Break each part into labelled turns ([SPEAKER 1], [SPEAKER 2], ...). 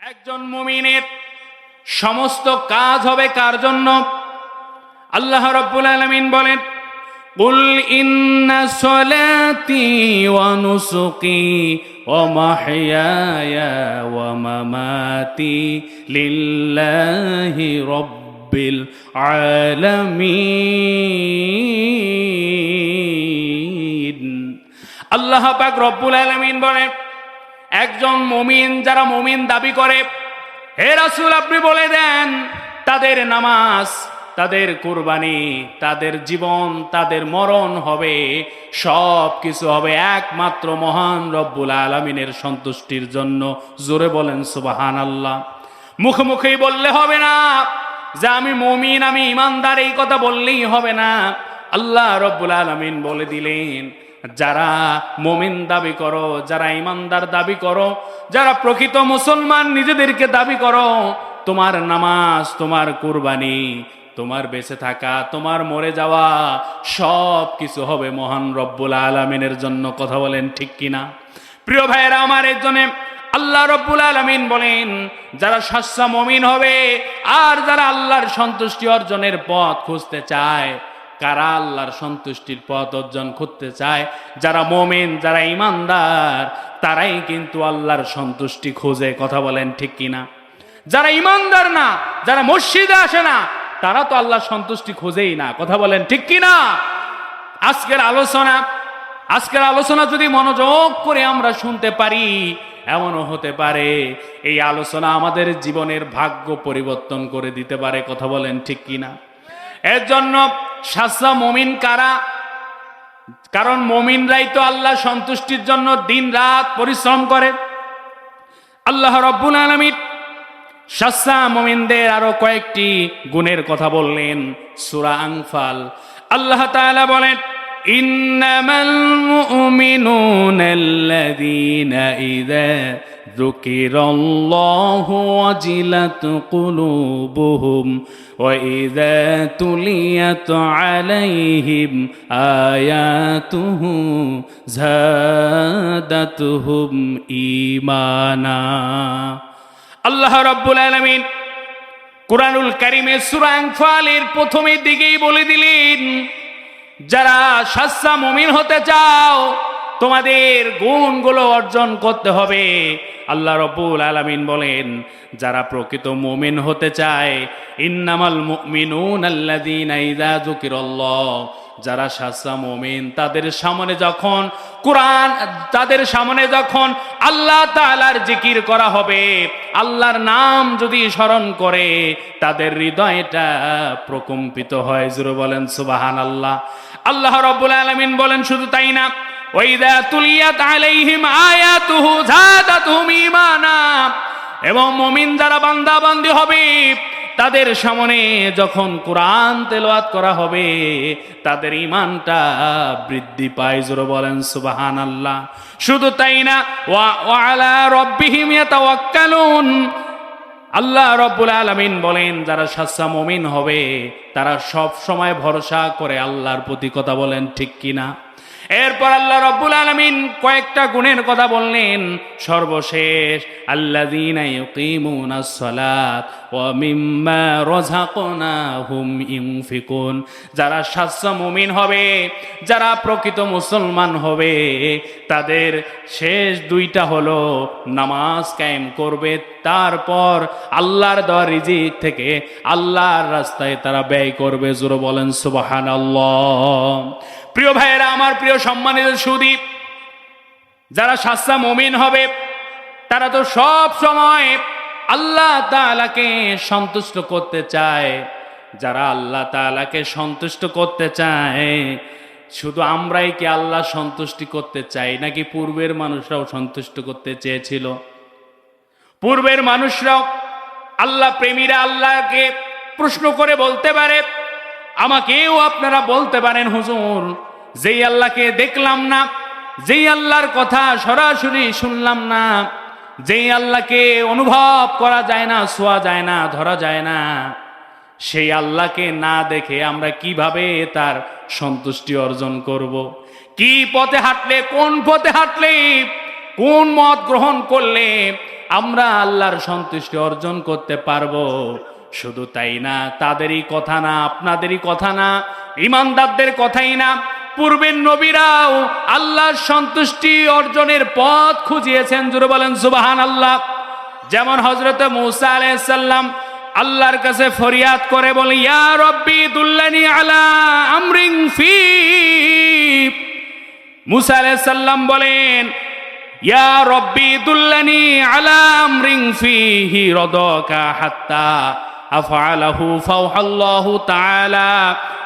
[SPEAKER 1] একজন মুমিনের সমস্ত কাজ হবে কার জন্য আল্লাহ রব্বুল আলমিন বলেন قل إن صلاتي ونسكي ومحياي ومماتي لله رب العالمين আল্লাহ পাক রব্বুল আলমিন বলেন একজন মমিন যারা মমিন দাবি করে, হে রাসূল, আপনি বলে দেন, তাদের নামাজ, তাদের কুরবানি, তাদের জীবন, তাদের মরণ হবে সব কিছু হবে একমাত্র মহান রব্বুল আলমিনের সন্তুষ্টির জন্য। জোরে বলেন সুবাহান আল্লাহ মুখে মুখেই বললে হবে না যে আমি মমিন, আমি ইমানদার, এই কথা বললেই হবে না। আল্লাহ রব্বুল আলমিন বলে দিলেন যারা মোমিন দাবি করো, যারা ইমানদার দাবি করো, যারা প্রকৃত মুসলমান নিজেদেরকে দাবি করো, তোমার নামাজ, তোমার কুরবানি, তোমার বেঁচে থাকা, তোমার মরে যাওয়া সব কিছু হবে মহান রব্বুল আলমিনের জন্য। কথা বলেন ঠিক কিনা? প্রিয় ভাইয়েরা, আমার এর জন্য আল্লাহ রব্বুল আলমিন বলেন, যারা সাচ্চা মমিন হবে আর যারা আল্লাহর সন্তুষ্টি অর্জনের পথ খুঁজতে চায় কারা আল্লাহর সন্তুষ্টির পথ অর্জন করতে চায়, যারা মোমেন, যারা ইমানদার তারাই কিন্তু আল্লাহর সন্তুষ্টি খোঁজে, কথা বলেন ঠিক কিনা? যারা ইমানদার না, যারা মসজিদে আসে না, তারা তো আল্লাহর সন্তুষ্টি খোঁজেই না, কথা বলেন ঠিক কিনা? আজকের আলোচনা আজকের আলোচনা যদি মনোযোগ করে আমরা শুনতে পারি, এমনও হতে পারে, এই আলোচনা আমাদের জীবনের ভাগ্য পরিবর্তন করে দিতে পারে, কথা বলেন ঠিক কিনা? এর জন্য সাজা মমিন কারা? কারণ মমিনরাই তো আল্লাহ সন্তুষ্টির জন্য দিন রাত পরিশ্রম করে। আল্লাহ রব্বুল আলমিত সাসা মোমিনদের আরও কয়েকটি গুণের কথা বললেন সুরা আংফাল আল্লাহ তাআলা বলেন, ইন্নামাল মুমিনুনাল্লাযীনা ইযা ذكر الله وجلت قلوبهم وإذا تليت عليهم آياته زادتهم إيمانا আল্লাহ রব্বুল আলমিন কোরআনুল কারিমের সুরাংফালের প্রথমের দিকেই বলে দিলেন যারা সাচ্চা মমিন হতে চাও তোমাদের গুণগুলো অর্জন করতে হবে আল্লাহ রব্বুল আলামিন বলেন, যারা প্রকৃত মুমিন হতে চায়, ইন্নামাল যুকিরাল্লাহ, যারা সাচ্চা মুমিন, তাদের সামনে যখন কোরআন, তাদের সামনে যখন আল্লাহ তাআলার জিকির করা হবে, আল্লাহর নাম যদি স্মরণ করে, তাদের হৃদয়টা প্রকম্পিত হয়। জুরো বলেন সুবাহান আল্লাহ রব্বুল আলামিন বলেন, শুধু তাই না ওয়াইদা তুলিয়াত আলাইহিম আয়াতুহু যাদাতুহুম ঈমানা। এবং মুমিন যারা বান্দা বান্দি হবে, তাদের সামনে যখন কোরআন তেলাওয়াত করা হবে, তাদের ইমানটা বৃদ্ধি পায়। জোরে বলেন সুবাহান আল্লাহ শুধু তাই না, ওয়া ওয়ালা রব্বিহিম ইয়াতাওয়াক্কালুন। আল্লাহ রব্বুল আলমিন বলেন, যারা সাচ্চা মমিন হবে, তারা সব সময় ভরসা করে আল্লাহর প্রতি কথা বলেন, ঠিক কিনা? এরপর আল্লাহ রব্বুল আলমিন কয়েকটা গুণের কথা বললেন। সর্বশেষ রাযাকনাহুম ইউনফিকুন। যারা সাচ্চা মুমিন হবে, যারা প্রকৃত মুসলমান হবে, তাদের শেষ দুইটা হলো নামাজ কায়েম করবে, তারপর আল্লাহর দেওয়া রিজিক থেকে আল্লাহর রাস্তায় তারা ব্যয় করবে। জোরে বলেন সুবহানাল্লাহ। প্রিয় ভাইয়েরা, আমার প্রিয় সম্মানিত সুদীপ, যারা সাচ্চা মমিন হবে, তারা তো সব সময় আল্লাহ তাআলাকে সন্তুষ্ট করতে চায়। যারা আল্লাহ তাআলাকে সন্তুষ্ট করতে চায়, শুধু আমরাই কি আল্লাহ সন্তুষ্টি করতে চাই, নাকি পূর্বের মানুষরাও সন্তুষ্ট করতে চেয়েছিল? পূর্বের মানুষরাও আল্লাহ প্রেমীরা আল্লাহকে প্রশ্ন করে বলতে পারে আমাকেও আপনারা বলতে পারেন, হুজুর, যেই আল্লাহকে দেখলাম না, যেই আল্লাহর কথা সরাসরি শুনলাম না, যেই আল্লাহকে অনুভব করা যায় না, শোয়া যায় না, ধরা যায় না, সেই আল্লাহকে না দেখে আমরা কীভাবে তার সন্তুষ্টি অর্জন করব। কি পথে হাঁটলে, কোন পথে হাঁটলে, কোন মত গ্রহণ করলে আমরা আল্লাহর সন্তুষ্টি অর্জন করতে পারব শুধু তাই না, তাদেরই কথা না, আপনাদেরই কথা না, ইমানদারদের কথাই না। পূর্বের নবীরাও আল্লাহর সন্তুষ্টি অর্জনের পথ খুঁজিয়েছেন জুড়ে বলেন সুবাহান আল্লাহ যেমন হজরত মুসা আলাইসাল্লাম আল্লাহর কাছে ফরিয়াদ করে বলে, ইয়া রব্বি দুল্লানি আলা আমরিং ফি। মুসা আলাইসাল্লাম বলেন, ইয়া রব্বি দুল্লানি আলা আমরিং ফিহি রদকা হাত্তা। আফআলাহু ফাওহাল্লাহু তাআলা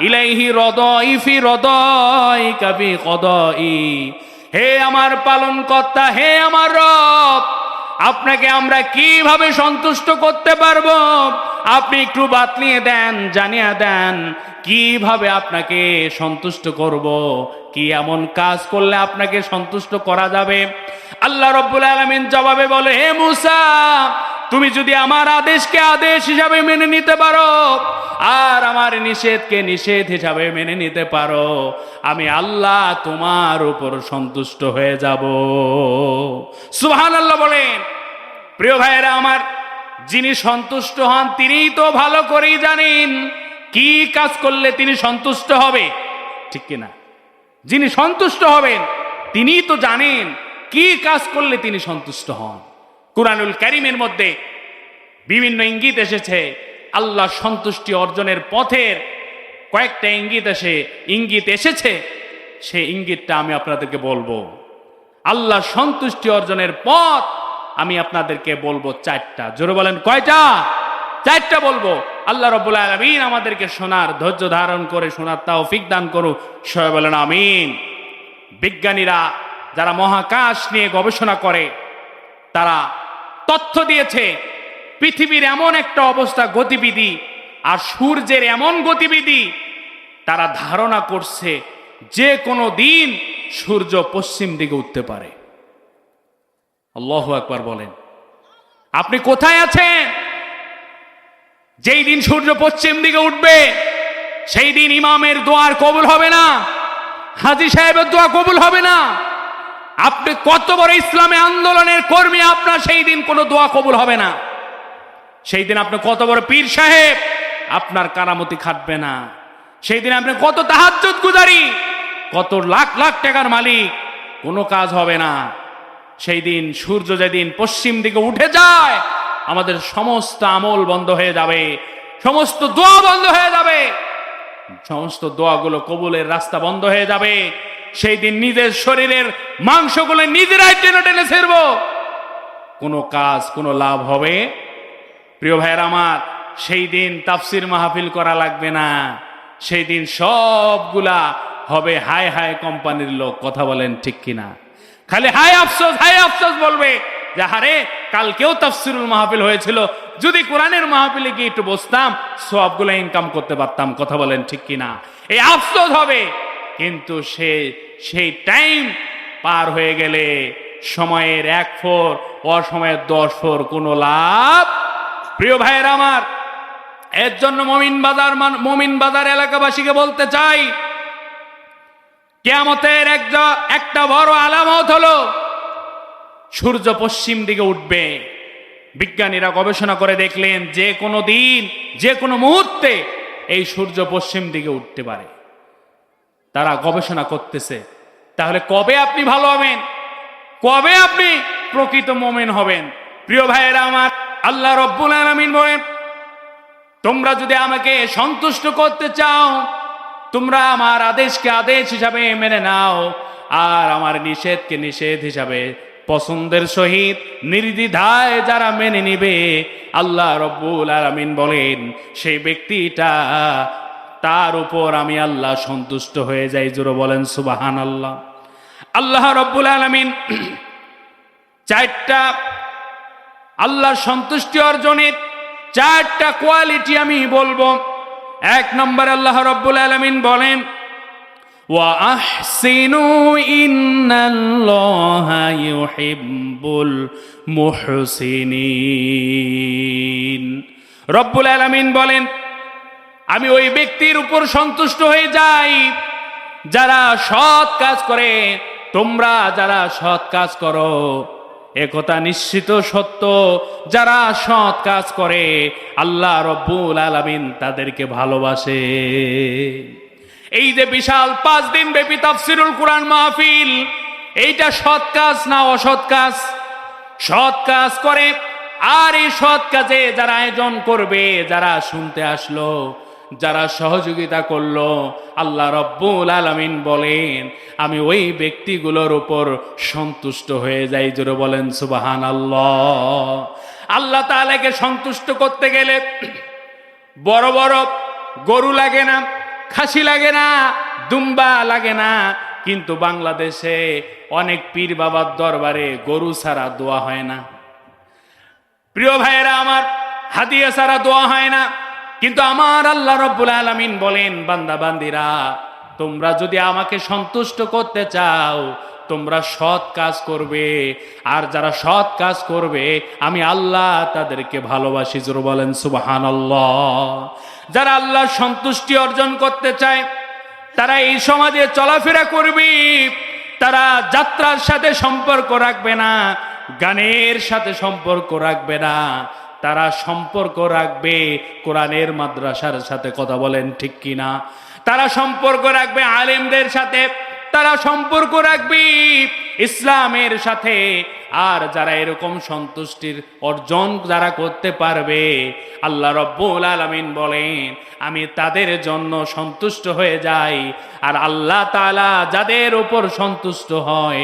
[SPEAKER 1] ইলাইহি রদাই ফি রদাই কাবি কদাই হে আমার পালন কর্তা হে আমার রব, আপনাকে আমরা কীভাবে সন্তুষ্ট করতে পারব? আপনি একটু বাতলিয়ে দেন, জানিয়ে দেন, কীভাবে আপনাকে সন্তুষ্ট করব? কি এমন কাজ করলে আপনাকে সন্তুষ্ট করা যাবে? আল্লাহ রব্বুল আলমিন জবাবে বলে, হে মুসা তুমি যদি আমার আদেশকে আদেশ হিসাবে মেনে নিতে পারো, আর আমার নিষেধকে নিষেধ হিসাবে মেনে নিতে পারো, আমি আল্লাহ তোমার উপর সন্তুষ্ট হয়ে যাব। সুহান আল্লাহ বলেন, প্রিয় ভাইয়েরা আমার, যিনি সন্তুষ্ট হন তিনিই তো ভালো করেই জানেন কি কাজ করলে তিনি সন্তুষ্ট হবে। ঠিক কিনা যিনি সন্তুষ্ট হবেন, তিনিই তো জানেন কি কাজ করলে তিনি সন্তুষ্ট হন। কুরআনুল কারিমের মধ্যে বিভিন্ন ইঙ্গিত এসেছে। আল্লাহ সন্তুষ্টি অর্জনের পথের কয়েকটা ইঙ্গিত এসে, ইঙ্গিত এসেছে, সেই ইঙ্গিতটা আমি আপনাদেরকে বলব। আল্লাহ সন্তুষ্টি অর্জনের পথ আমি আপনাদেরকে বলব চারটা। জোরে বলেন, কয়টা? চারটা বলব। আল্লাহ রব্বুল আলমিন আমাদেরকে শোনার, ধৈর্য ধারণ করে শোনার তাও ফিক দান করুক। সবাই বলেন, আমিন। বিজ্ঞানীরা যারা মহাকাশ নিয়ে গবেষণা করে, তারা তথ্য দিয়েছে, পৃথিবীর এমন একটা অবস্থা গতিবিধি আর সূর্যের এমন গতিবিধি তারা ধারণা করছে যে কোনো দিন সূর্য পশ্চিম দিকে উঠতে পারে। আল্লাহ একবার বলেন, আপনি কোথায় আছেন? যেই দিন সূর্য পশ্চিম দিকে উঠবে, সেই দিন ইমামের দোয়ার কবুল হবে না, হাজি সাহেবের দোয়া কবুল হবে না আপনি কত বড় ইসলামে আন্দোলনের কর্মী, আপনার সেই দিন কোনো দোয়া কবুল হবে না। সেই দিন আপনি কত বড় পীর সাহেব, আপনার কারামতি খাটবে না। সেই দিন আপনি কত তাহাজ্জুদ গুজারি, কত লাখ লাখ টাকার মালিক, কোনো কাজ হবে না। সেই দিন সূর্য যেদিন পশ্চিম দিকে উঠে যায়, আমাদের সমস্ত আমল বন্ধ হয়ে যাবে, সমস্ত দোয়া বন্ধ হয়ে যাবে। সমস্ত দোয়াগুলো কবুলের রাস্তা বন্ধ হয়ে যাবে। সেই দিন নিজের শরীরের মাংসগুলো নিজেরাই টেনে টেনে ছেড়ব। কোনো কাজ, কোনো লাভ হবে? প্রিয় ভাইয়ের আমার, সেই দিন তাফসির মাহফিল করা লাগবে না। সেই দিন সবগুলা হবে হাই হাই কোম্পানির লোক, কথা বলেন ঠিক কিনা? খালি হাই আফসোস হাই আফসোস বলবে যে হারে কালকেও তাফসিরুল মাহফিল হয়েছিল। যদি কোরআনের মাহফিলে গিয়ে একটু বসতাম, সবগুলো ইনকাম করতে পারতাম, কথা বলেন ঠিক কিনা? এই আফসোস হবে। কিন্তু সে, সেই টাইম পার হয়ে গেলে সময়ের এক ফোর, অসময়ের দশ ফোর, কোনো লাভ? প্রিয় ভাইয়ের আমার, এর জন্য মমিন বাজার মান- মমিন বাজার এলাকাবাসীকে বলতে চাই, কেয়ামতের একটা বড় আলামত হলো, সূর্য পশ্চিম দিকে উঠবে। বিজ্ঞানীরা গবেষণা করে দেখলেন যে কোনো দিন, যে কোনো মুহূর্তে এই সূর্য পশ্চিম দিকে উঠতে পারে। তারা গবেষণা করতেছে। তাহলে কবে আপনি ভালো হবেন? কবে আপনি প্রকৃত মোমেন হবেন? প্রিয় ভাইয়েরা আমার, আল্লাহ রব্বুল আলামিন বলেন, তোমরা যদি আমাকে সন্তুষ্ট করতে চাও, তোমরা আমার আদেশকে আদেশ হিসাবে মেনে নাও, আর আমার নিষেধকে নিষেধ হিসাবে পছন্দের সহিত নির্দিধায় যারা মেনে নিবে, আল্লাহ রব্বুল আলামিন বলেন, সেই ব্যক্তিটা তার উপর আমি আল্লাহ সন্তুষ্ট হয়ে যাই জোরে বলেন সুবাহান আল্লাহ আল্লাহ রব্বুল আলামিন চারটা আল্লাহর সন্তুষ্টি অর্জনের চারটা কোয়ালিটি আমি বলবো এক নম্বর আল্লাহ রব্বুল আলমিন বলেন وأحسنوا إن الله يحب المحسنين রব্বুল আলামিন বলেন আমি ওই ব্যক্তির উপর সন্তুষ্ট হয়ে যাই। যারা সৎ কাজ করে, তোমরা যারা সৎ কাজ করো। একথা নিশ্চিত সত্য। যারা সৎ কাজ করে, আল্লাহ রব্বুল আলামিন তাদেরকে ভালোবাসে। এই যে বিশাল পাঁচ দিন ব্যাপী তাফসিরুল কোরআন মাহফিল, এইটা সৎ কাজ না অসৎ কাজ? সৎ কাজ করে, আর এই সৎ কাজে যারা আয়োজন করবে, যারা শুনতে আসলো যারা সহযোগিতা করল, আল্লাহ রব্বুল আলামিন বলেন, আমি ওই ব্যক্তিগুলোর উপর সন্তুষ্ট হয়ে যাই, জোরে বলেন সুবাহান আল্লাহ আল্লাহ তাআলাকে সন্তুষ্ট করতে গেলে বড় বড় গরু লাগে না, খাসি লাগে না, দুম্বা লাগে না, কিন্তু বাংলাদেশে অনেক পীর বাবার দরবারে গরু ছাড়া দোয়া হয় না। প্রিয় ভাইয়েরা, আমার হাদিয়া ছাড়া দোয়া হয় না। কিন্তু আমার আল্লাহ রব্বুল আলামিন বলেন, বান্দা, বান্দিরা, তোমরা যদি আমাকে সন্তুষ্ট করতে চাও, তোমরা সৎ কাজ করবে। আর যারা সৎ কাজ করবে, আমি আল্লাহ তাদেরকে ভালোবাসি, জোর বলেন সুবাহান যারা আল্লাহ সন্তুষ্টি অর্জন করতে চায়, তারা এই সমাজে চলাফেরা করবে। তারা যাত্রার সাথে সম্পর্ক রাখবে না, গানের সাথে সম্পর্ক রাখবে না। তারা সম্পর্ক রাখবে কোরআনের মাদ্রাসার সাথে কথা বলেন ঠিক কিনা? তারা সম্পর্ক রাখবে আলেমদের সাথে, তারা সম্পর্ক রাখবে ইসলামের সাথে। আর যারা এরকম সন্তুষ্টির অর্জন যারা করতে পারবে, আল্লাহ রব্বুল আলামিন বলেন, আমি তাদের জন্য সন্তুষ্ট হয়ে যাই। আর আল্লাহ তাআলা যাদের উপর সন্তুষ্ট হয়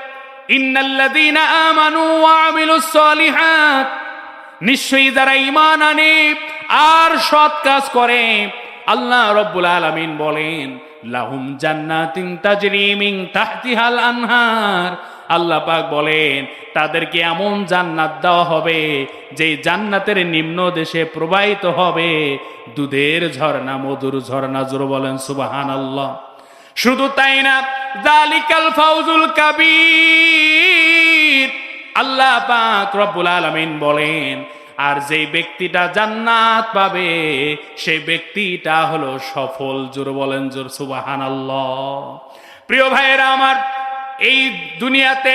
[SPEAKER 1] ইন্নাল্লাযীনা আমানু ওয়া আমিলুস সালিহাত। নিশ্চয়ই যারা ঈমান আনে আর সৎ কাজ করে, আল্লাহ রব্বুল আলামিন বলেন, লাহুম জান্নাতিন তাজরি মিন তাহতিহাল আনহার। আল্লাহ পাক বলেন, তাদেরকে এমন জান্নাত দেওয়া হবে, যে জান্নাতের নিম্ন দেশে প্রবাহিত হবে। দুধের ঝর্ণা, মধুর ঝর্ণা, জোর বলেন সুবাহান আল্লাহ শুধু তাই না জালিকাল ফাউজুল কাবীর। আল্লাহ পাক রব্বুল আলামিন বলেন, আর যেই ব্যক্তিটা জান্নাত পাবে, সেই ব্যক্তিটা হলো সফল জোর বলেন জোর সুবাহান প্রিয় ভাইয়েরা আমার, এই দুনিয়াতে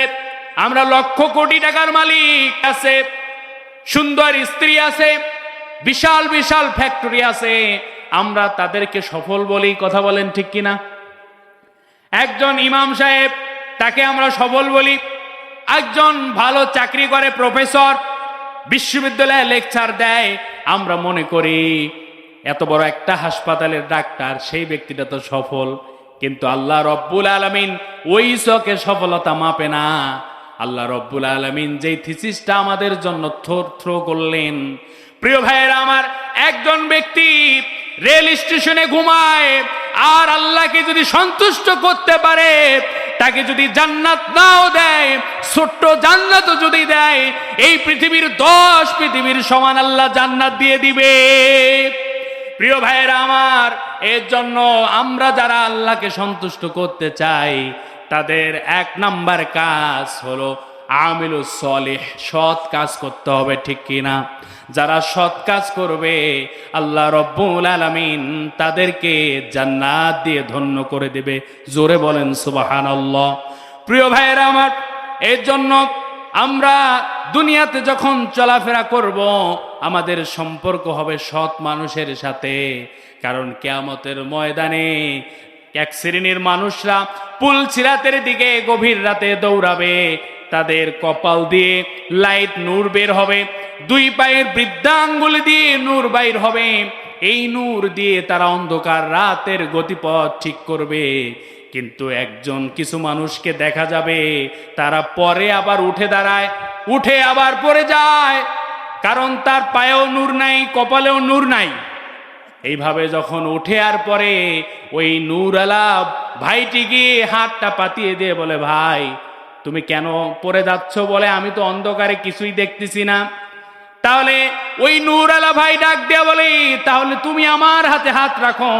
[SPEAKER 1] আমরা লক্ষ কোটি টাকার মালিক আছে, সুন্দর স্ত্রী আছে, বিশাল বিশাল ফ্যাক্টরি আছে, আমরা তাদেরকে সফল বলি কথা বলেন ঠিক কিনা? একজন ইমাম সাহেব, তাকে আমরা সবল বলি। একজন ভালো চাকরি করে প্রফেসর, বিশ্ববিদ্যালয়ে লেকচার দেয়, আমরা মনে করি এত বড় একটা হাসপাতালের ডাক্তার, সেই ব্যক্তিটা তো সফল। কিন্তু আল্লাহ রব্বুল আলমিন ওই চকে সফলতা মাপে না। আল্লাহ রব্বুল আলমিন যেই থিসিসটা আমাদের জন্য থ্রো থ্রো করলেন। প্রিয় ভাইয়েরা, আমার একজন ব্যক্তি রেল স্টেশনে ঘুমায় আর আল্লাহকে যদি সন্তুষ্ট করতে পারে, তাকে যদি জান্নাত নাও দেয়, ছোট্ট জান্নাতও যদি দেয়, এই পৃথিবীর দশ পৃথিবীর সমান আল্লাহ জান্নাত দিয়ে দিবে। প্রিয় ভাইয়েরা আমার, এর জন্য আমরা যারা আল্লাহকে সন্তুষ্ট করতে চাই, তাদের এক নাম্বার কাজ হলো আমিলু সলিহ, সৎ কাজ করতে হবে, ঠিক কিনা? যারা সৎ কাজ করবে, আল্লাহ রব্বুল আলামিন তাদেরকে জান্নাত দিয়ে ধন্য করে দেবে। জোরে বলেন সুবাহান আল্লাহ প্রিয় ভাইয়েরা আমার, এর জন্য আমরা দুনিয়াতে যখন চলাফেরা করব, আমাদের সম্পর্ক হবে সৎ মানুষের সাথে। কারণ কেয়ামতের ময়দানে এক শ্রেণির মানুষরা পুল সিরাতের দিকে গভীর রাতে দৌড়াবে। তাদের কপাল দিয়ে লাইট নূর বের হবে, দুই পায়ের বৃদ্ধাঙ্গুলি দিয়ে নূর বাইর হবে। এই নূর দিয়ে তারা অন্ধকার রাতের গতিপথ ঠিক করবে। কিন্তু একজন কিছু মানুষকে দেখা যাবে, তারা পরে আবার উঠে দাঁড়ায়, উঠে আবার পরে যায়। কারণ তার পায়েও নূর নাই, কপালেও নূর নাই। এইভাবে যখন উঠে আর পরে ওই নূর আলাপ ভাইটি গিয়ে হাতটা পাতিয়ে দিয়ে বলে, ভাই তুমি কেন পরে যাচ্ছ বলে আমি তো অন্ধকারে কিছুই দেখতেছি না। তাহলে ওই নূর আলা ভাই ডাক দেয়া বলে, তাহলে তুমি আমার হাতে হাত রাখো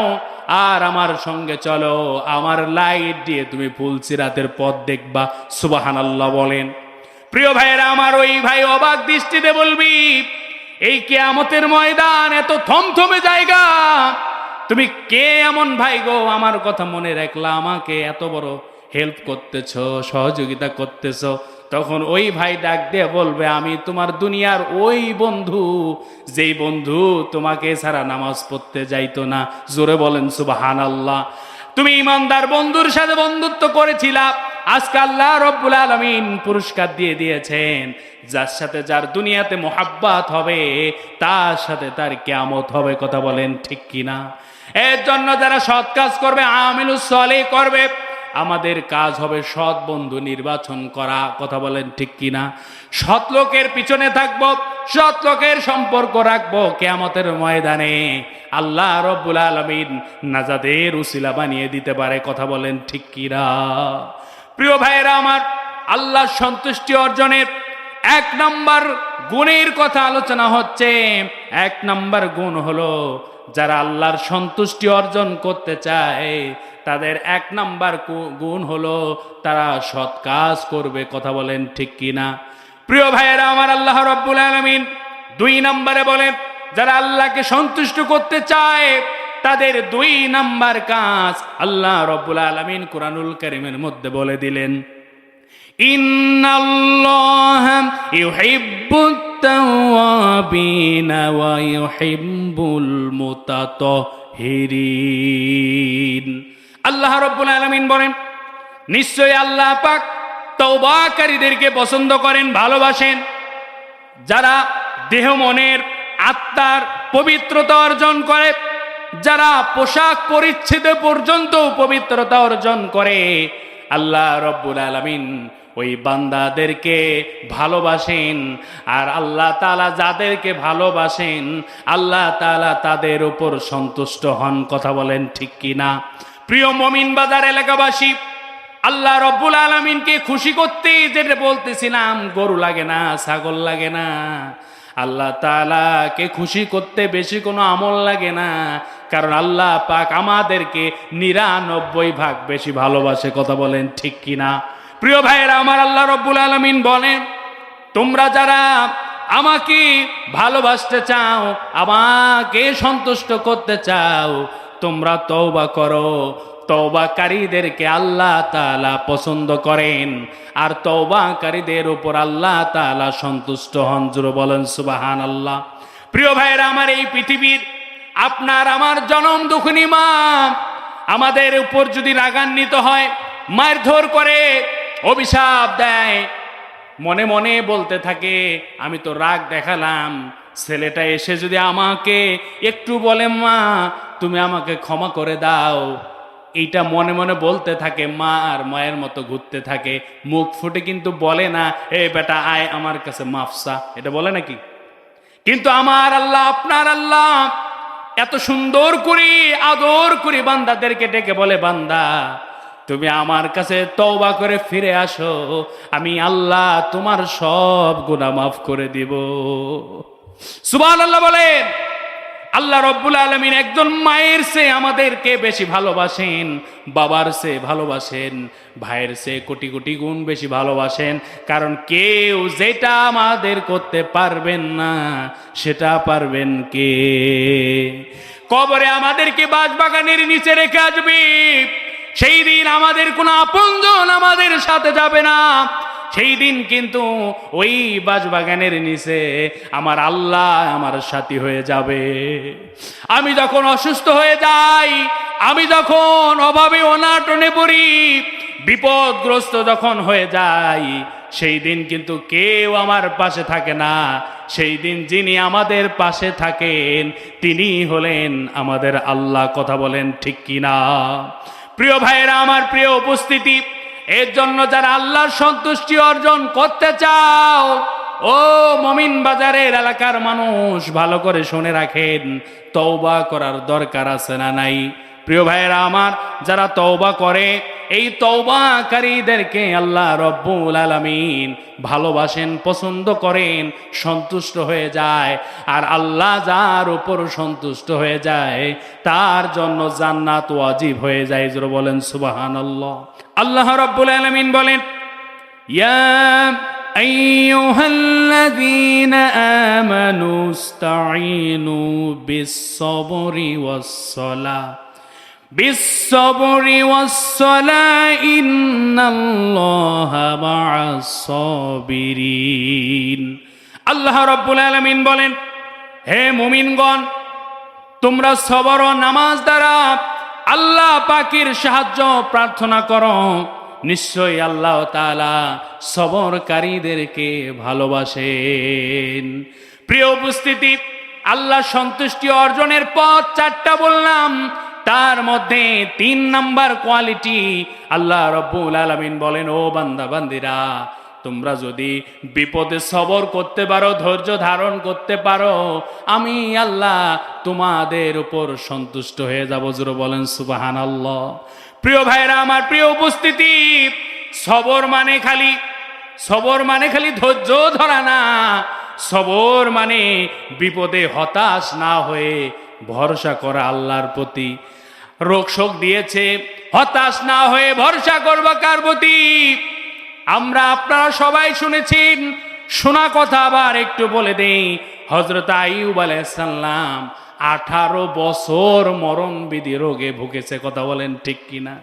[SPEAKER 1] আর আমার সঙ্গে চলো। আমার লাইট দিয়ে তুমি ফুলসিরাতের পথ দেখবা। সুবাহান আল্লাহ বলেন। প্রিয় ভাইয়েরা, আমার ওই ভাই অবাক দৃষ্টিতে বলবি, এই কেয়ামতের ময়দান এত থমথমে জায়গা। তুমি কে এমন ভাই গো? আমার কথা মনে রাখলা আমাকে এত বড় হেল্প করতেছ, সহযোগিতা করতেছ, তখন ওই ভাই ডাক দিয়ে বলবে, আমি তোমার দুনিয়ার ওই বন্ধু, যেই বন্ধু তোমাকে ছাড়া নামাজ পড়তে যাইতো না। জোরে বলেন সুবাহান আল্লাহ তুমি ইমানদার বন্ধুর সাথে বন্ধুত্ব করেছিলা, আজকে আল্লাহ রব্বুল আলমিন পুরস্কার দিয়ে দিয়েছেন। যার সাথে যার দুনিয়াতে মোহাব্বাত হবে, তার সাথে তার কেয়ামত হবে, কথা বলেন ঠিক কিনা? এর জন্য যারা সৎ কাজ করবে, আমিলুস সলে করবে। আমাদের কাজ হবে সৎ বন্ধু নির্বাচন করা। কথা বলেন ঠিক কিনা? সৎ লোকের পিছনে থাকব, সৎ লোকের সম্পর্ক রাখব কেয়ামতের ময়দানে। আল্লাহ রব্বুল আলমিন নাজাদের উসিলা বানিয়ে দিতে পারে। কথা বলেন ঠিক কিনা? প্রিয় ভাইয়েরা আমার, আল্লাহর সন্তুষ্টি অর্জনের এক নম্বর গুণের কথা আলোচনা হচ্ছে। এক নম্বর গুণ হলো যারা আল্লাহর সন্তুষ্টি অর্জন করতে চায়, তাদের এক নাম্বার গুণ হলো তারা সৎ কাজ করবে, কথা বলেন ঠিক কিনা প্রিয় ভাইয়েরা, আমার আল্লাহ রব্বুল আলমিন দুই নম্বরে বলেন, যারা আল্লাহকে সন্তুষ্ট করতে চায়, তাদের দুই নাম্বার কাজ আল্লাহ রব্বুল আলমিন কোরআনুল করিমের মধ্যে বলে দিলেন। ইন্নাল্লাহ ইউহিব্বুত ওয়া ইউহিব্বুল মুতাতাহিরিন আল্লাহ রব্বুল আলমিন বলেন নিশ্চয়ই আল্লাহ পাক তৌবাকারীদেরকে পছন্দ করেন, ভালোবাসেন। যারা দেহ মনের আত্মার পবিত্রতা অর্জন করে, যারা পোশাক পরিচ্ছেদে পর্যন্ত পবিত্রতা অর্জন করে আল্লাহ রব্বুল আলমিন ওই বান্দাদেরকে ভালোবাসেন। আর আল্লাহ তালা যাদেরকে ভালোবাসেন, আল্লাহ তালা তাদের উপর সন্তুষ্ট হন। কথা বলেন ঠিক কিনা? প্রিয় মমিন বাজার এলাকাবাসী, আল্লাহ রব্বুল আলমিনকে খুশি করতে যেটা বলতেছিলাম, গরু লাগে না, ছাগল লাগে না। আল্লাহ তালাকে খুশি করতে বেশি কোনো আমল লাগে না। কারণ আল্লাহ পাক আমাদেরকে নিরানব্বই ভাগ বেশি ভালোবাসে, কথা বলেন ঠিক কিনা? প্রিয় ভাইয়েরা, আমার আল্লাহ রব্বুল আলমিন বলেন, তোমরা যারা আমাকে ভালোবাসতে চাও, আমাকে সন্তুষ্ট করতে চাও, তোমরা তওবা করো। তওবাকারীদেরকে আল্লাহ তাআলা পছন্দ করেন। আর তওবাকারীদের উপর আল্লাহ তাআলা সন্তুষ্ট হন জুড়ে বলেন সুবাহান আল্লাহ প্রিয় ভাইয়েরা, আমার এই পৃথিবীর আপনার আমার জনম দুখনি মা। আমাদের উপর যদি রাগান্বিত হয় মারধর করে অভিশাপ দেয়। মনে মনে বলতে থাকে, আমি তো রাগ দেখালাম। ছেলেটা এসে যদি আমাকে একটু বলে, মা, তুমি আমাকে ক্ষমা করে দাও। এইটা মনে মনে বলতে থাকে মা আর মায়ের মতো ঘুরতে থাকে। মুখ ফুটে কিন্তু বলে না, এ বেটা, আয় আমার কাছে মাফসা। এটা বলে নাকি? কিন্তু আমার আল্লাহ, আপনার আল্লাহ এত সুন্দর করে, আদর করে বান্দাদেরকে ডেকে বলে, বান্দা, তুমি আমার কাছে তওবা করে ফিরে আসো। আমি আল্লাহ তোমার সব গুণা মাফ করে দিব। সুবাহ আল্লাহ বলেন। আল্লাহ রব্বুল আলমিন একজন মায়ের সে আমাদেরকে বেশি ভালোবাসেন, বাবার সে ভালোবাসেন, ভাইয়ের সে কোটি কোটি গুণ বেশি ভালোবাসেন। কারণ কেউ যেটা আমাদের করতে পারবেন না, সেটা পারবেন কে? কবরে আমাদেরকে বাগানের নিচে রেখে আসবে। সেই দিন আমাদের কোনো আপনজন আমাদের সাথে যাবে না। সেই দিন কিন্তু ওই বাজবাগানের নিচে আমার আল্লাহ আমার সাথী হয়ে যাবে। আমি যখন অসুস্থ হয়ে যাই, আমি যখন অভাবে অনাটনে পড়ি, বিপদগ্রস্ত যখন হয়ে যাই, সেই দিন কিন্তু কেউ আমার পাশে থাকে না। সেই দিন যিনি আমাদের পাশে থাকেন, তিনি হলেন আমাদের আল্লাহ। কথা বলেন ঠিক কিনা? প্রিয় ভাইয়েরা, আমার প্রিয় উপস্থিতি এর জন্য যারা আল্লাহর সন্তুষ্টি অর্জন করতে চাও, ও মমিন বাজারের এলাকার মানুষ, ভালো করে শুনে রাখেন, তওবা করার দরকার আছে না নাই? প্রিয় ভাইয়েরা আমার, যারা তওবা করে, এই তওবাকারীদেরকে আল্লাহ রব্বুল আলামিন ভালোবাসেন, পছন্দ করেন, সন্তুষ্ট হয়ে যায়। আর আল্লাহ যার উপর সন্তুষ্ট হয়ে যায়, তার জন্য জান্নাত ওয়াজিব হয়ে যায়। বলেন সুবহানাল্লাহ। আল্লাহ রব্বুল আলামিন বলেন ইয়া أيها الذين آمنوا استعينوا بالصبر والصلاة بالصبر والصلاة إن الله مع الصابرين আল্লাহ রব্বুল আলমিন বলেন হে মুমিনগণ তোমরা সবর ও নামাজ দ্বারা আল্লাহ পাকির সাহায্য প্রার্থনা করো। নিশ্চয়ই আল্লাহ তাআলা সবরকারীদেরকে ভালোবাসেন। প্রিয় উপস্থিতি, আল্লাহ সন্তুষ্টি অর্জনের পথ চারটা বললাম। তার মধ্যে তিন নাম্বার কোয়ালিটি আল্লাহ রব্বুল আলামিন বলেন, ও বান্দা, বান্দিরা তোমরা যদি বিপদে সবর করতে পারো, ধৈর্য ধারণ করতে পারো, আমি আল্লাহ তোমাদের উপর সন্তুষ্ট হয়ে যাব। জোরে বলেন সুবাহান আল্লাহ প্রিয় ভাইরা, আমার প্রিয় উপস্থিতি, সবর মানে খালি, সবর মানে খালি ধৈর্য ধরা না, সবর মানে বিপদে হতাশ না হয়ে ভরসা করা আল্লাহর প্রতি। রোগ শোক দিয়েছে, হতাশ না হয়ে ভরসা করবা কার প্রতি? আমরা আপনারা সবাই শুনেছেন। শোনা কথা আবার একটু বলে দেই। হজরত আইব আলাইসাল্লাম আঠারো বছর মরণ বিধি রোগে ভুগেছে, কথা বলেন ঠিক কিনা?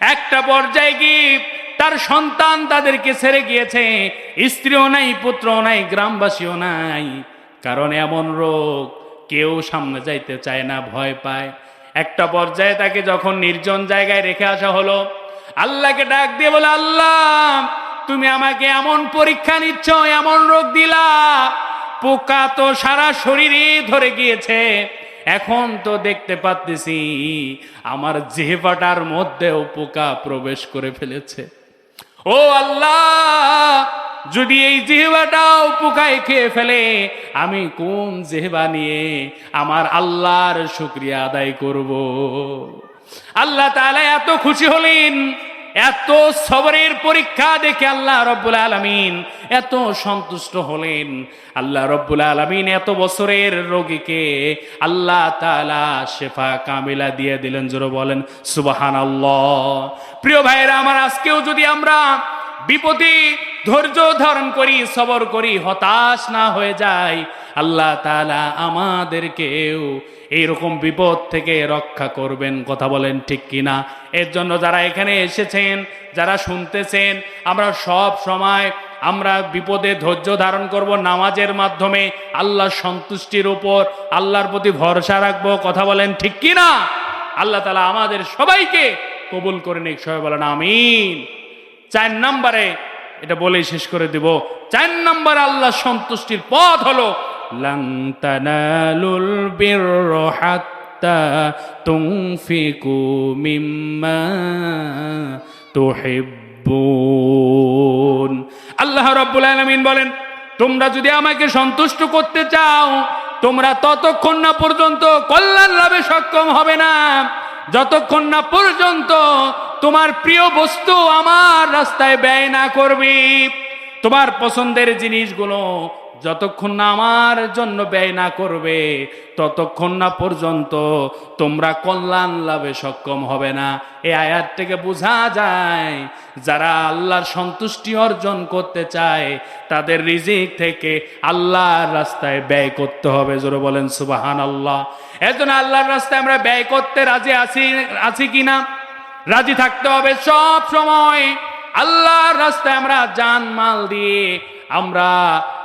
[SPEAKER 1] একটা পর্যায়ে গিয়ে তার সন্তান তাদেরকে ছেড়ে গিয়েছে। স্ত্রীও নাই, পুত্রও নাই, গ্রামবাসীও নাই। কারণ এমন রোগ কেউ সামনে যাইতে চায় না, ভয় পায়। একটা পর্যায়ে তাকে যখন নির্জন জায়গায় রেখে আসা হলো, আল্লাহকে ডাক দিয়ে বলে, আল্লাহ তুমি আমাকে এমন পরীক্ষা নিচ্ছ, এমন রোগ দিলা। পোকা তো সারা শরীরে ধরে গিয়েছে। এখন তো দেখতে পাচ্তেছি আমার জিহ্বাটার মধ্যেও পোকা প্রবেশ করে ফেলেছে। ও আল্লাহ, যদি এই জিহ্বাটাও পোকায় খেয়ে ফেলে, আমি কোন জেহবা নিয়ে আমার আল্লাহর শুক্রিয়া আদায় করব? আল্লাহ তাআলা এত খুশি হলেন এত সবরের পরীক্ষা দেখে আল্লাহ রব্বুল আলমিন এত সন্তুষ্ট হলেন। আল্লাহ রব্বুল আলমিন এত বছরের রোগীকে আল্লাহ তালা শেফা কামিলা দিয়ে দিলেন, জোরে বলেন সুবাহান আল্লাহ প্রিয় ভাইরা আমার আজকেও যদি আমরা বিপদে ধৈর্য ধারণ করি, সবর করি, হতাশ না হয়ে যায় আল্লাহ তালা আমাদেরকেও এইরকম বিপদ থেকে রক্ষা করবেন, কথা বলেন ঠিক কিনা? এর জন্য যারা এখানে এসেছেন, যারা শুনতেছেন, আমরা সব সময় আমরা বিপদে ধৈর্য ধারণ করব নামাজের মাধ্যমে আল্লাহ সন্তুষ্টির উপর, আল্লাহর প্রতি ভরসা রাখব, কথা বলেন ঠিক কিনা? আল্লাহ তালা আমাদের সবাইকে কবুল করে নিক, সবাই বলেন আমিন। চার নম্বরে এটা বলেই শেষ করে দিব। চার নম্বর আল্লাহ সন্তুষ্টির পথ হলো আল্লাহ রাব্বুল আলামিন বলেন, তোমরা যদি আমাকে সন্তুষ্ট করতে চাও, তোমরা ততক্ষণ না পর্যন্ত কল্যাণ লাভে সক্ষম হবে না। যতক্ষণ না পর্যন্ত তোমার প্রিয় বস্তু আমার রাস্তায় ব্যয় না করবি। তোমার পছন্দের জিনিসগুলো যতক্ষণ না আমার জন্য ব্যয় না করবে, ততক্ষণ না পর্যন্ত তোমরা কল্যাণ লাভে সক্ষম হবে না। এই আয়াত থেকে বোঝা যায়, যারা আল্লাহর সন্তুষ্টি অর্জন করতে চায়, তাদের রিজিক থেকে আল্লাহর রাস্তায় ব্যয় করতে হবে। জোরে বলেন সুবাহান আল্লাহ এজন্য আল্লাহর রাস্তায় আমরা ব্যয় করতে রাজি আছি আছি কিনা? রাজি থাকতে হবে সব সময়। আল্লাহর রাস্তায় আমরা জান মাল দিয়ে আমরা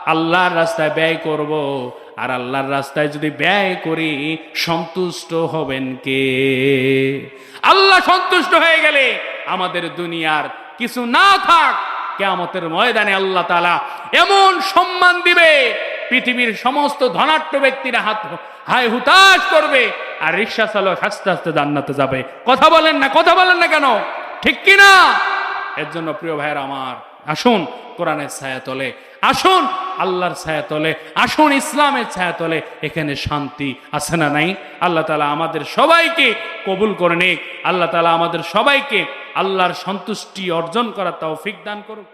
[SPEAKER 1] আল্লাহর রাস্তায় ব্যয় করব। আর আল্লাহর রাস্তায় যদি ব্যয় করি, সন্তুষ্ট হবেন কে? আল্লাহ সন্তুষ্ট হয়ে গেলে আমাদের দুনিয়ার কিছু না থাক, কেয়ামতের ময়দানে আল্লাহ তালা এমন সম্মান দিবে, পৃথিবীর সমস্ত ধনাঢ্য ব্যক্তিরা হাত হায় হুতাশ করবে। আর রিক্সা চালক হাসতে হাসতে জান্নাতে যাবে। কথা বলেন না, কথা বলেন না কেন? ঠিক কি না এর জন্য প্রিয় ভাইয়ের আমার, আসুন কোরআনের ছায়া তলে, আসুন আল্লাহর ছায়া তলে, আসুন ইসলামের ছায়া তলে, এখানে শান্তি আছে না নাই? আল্লাহ তালা আমাদের সবাইকে কবুল করে নিক। আল্লাহ তালা আমাদের সবাইকে আল্লাহর সন্তুষ্টি অর্জন করা তৌফিক দান করুক।